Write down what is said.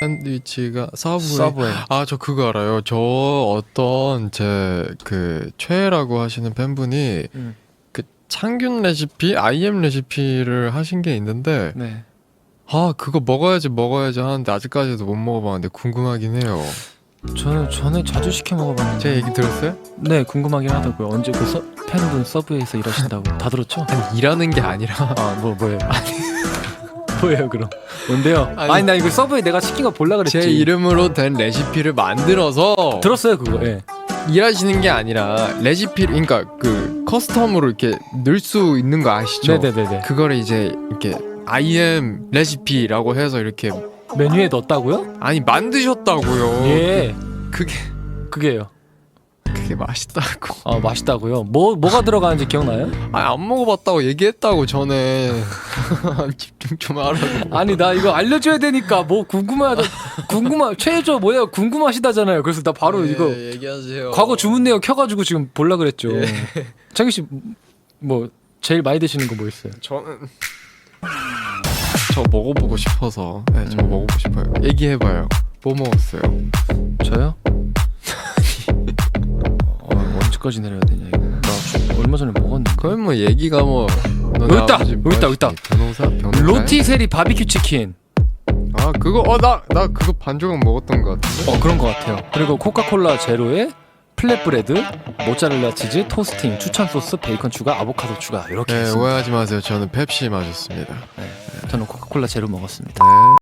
샌드위치가 서브웨이. 서브웨이. 아 저 그거 알아요. 저 어떤 제 그 최애라고 하시는 팬분이 음. 그 창균 레시피, IM 레시피를 하신 게 있는데 네. 아 그거 먹어야지 먹어야지 하는데 아직까지도 못 먹어봤는데 궁금하긴 해요. 저는 전에 자주 시켜 먹어봤는데. 제 얘기 들었어요? 네 궁금하긴 하다고요. 언제 그 서, 팬분 서브웨이에서 일하신다고 다 들었죠? 아니 일하는 게 아니라 아 뭐 뭐예요? 뭐예요 그럼? 뭔데요? 아니, 아니, 나 이거 서브웨이 내가 시킨 거 볼라 그랬지. 제 이름으로 된 레시피를 만들어서 들었어요 그거. 예. 일하시는 게 아니라 레시피 그러니까 그 커스텀으로 이렇게 넣을 수 있는 거 아시죠? 네네네네. 그거를 이제 이렇게 IM 레시피라고 해서 이렇게 메뉴에 넣었다고요? 아니 만드셨다고요. 예. 그게 그게요. 그게 맛있다고. 아 맛있다고요? 뭐 뭐가 들어가는지 기억나요? 아니 안 먹어봤다고 얘기했다고 전에 집중 좀 하라고. 아니 나 이거 알려줘야 되니까 뭐 궁금하다 궁금하 최저 뭐야 궁금하시다잖아요. 그래서 나 바로 예, 이거 얘기하세요. 과거 주문 내역 켜가지고 지금 볼라 그랬죠. 창기 씨뭐 제일 많이 드시는 거 뭐 있어요? 저는 저 먹어보고 싶어서. 네, 저 음. 먹어보고 싶어요. 얘기해봐요. 뭐 먹었어요? 언제까지 내려야 되냐 이거. 나 얼마 전에 먹었는데. 그건 뭐 얘기가 뭐. 너네 여기 있다! 아버지 여기 있다. 뭐하시니? 변호사? 변호사? 로티세리 바비큐 치킨. 아 그거 어 나 나 그거 반 조각 먹었던 것 같은데. 어 그런 것 같아요. 그리고 코카콜라 제로에 플랫브레드, 모짜렐라 치즈, 토스팅, 추천 소스, 베이컨 추가, 아보카도 추가 이렇게 네 했습니다. 오해하지 마세요. 저는 펩시 마셨습니다. 저는 코카콜라 제로 먹었습니다. 네.